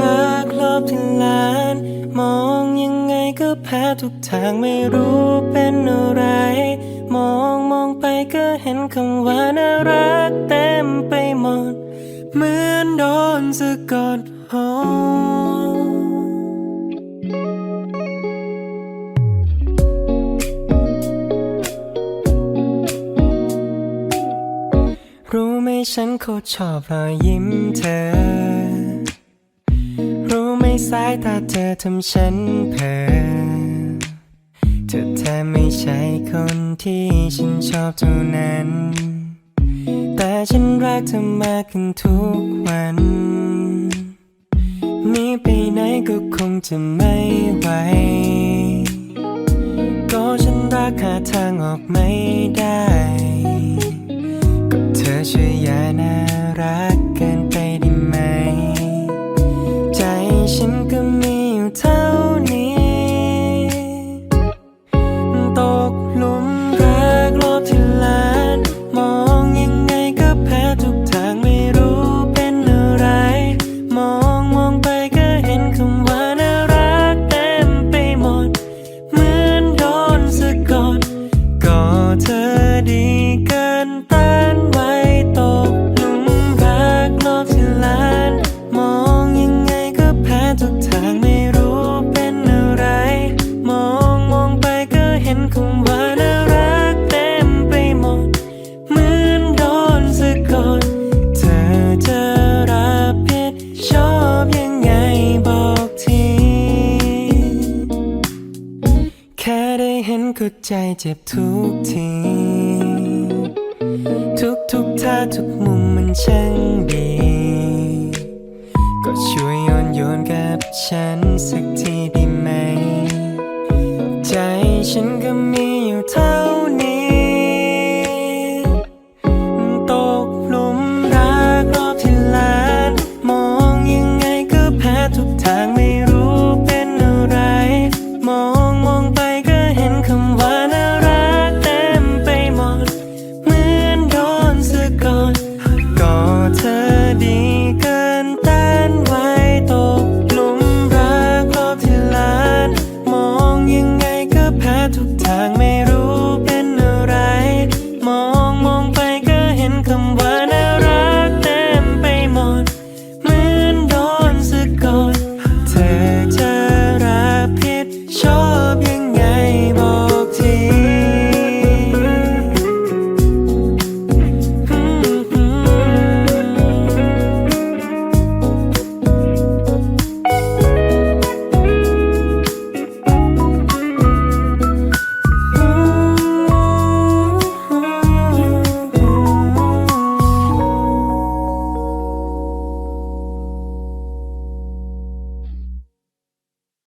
รักรอบที่ล้าน มองยังไงก็แพ้ทุกทางไม่รู้เป็นอะไร มองมองไปก็เห็นคำว่าน่ารักเต็มไปหมด เหมือนโดนสะกดหอรู้ไหมฉันโคตรชอบรอยยิ้มเธอ สายตาเธอทำฉันเพ้อเธอแทบไม่ใช่คนที่ฉันชอบเท่านั้น แต่ฉันรักเธอมากขึ้นทุกวันนีไปไหนก็คงจะไม่ไหวก็ฉันรักหาทางออกไม่ได้ ฉันก็างไม่รู้เป็นอะไร มองมองไปก็เห็นคำว่าน่ารักเต็มไปหมด เหมือนโดนสะกดเธอจะรับผิดชอบยังไงบอกที แค่ได้เห็นก็ใจเจ็บทุกที ทุกทุกท่าทุกมุมมันช่างดี ก็ช่วย โยนกับฉันสักทีดีไหม ใจฉันก็มีอยู่เท่า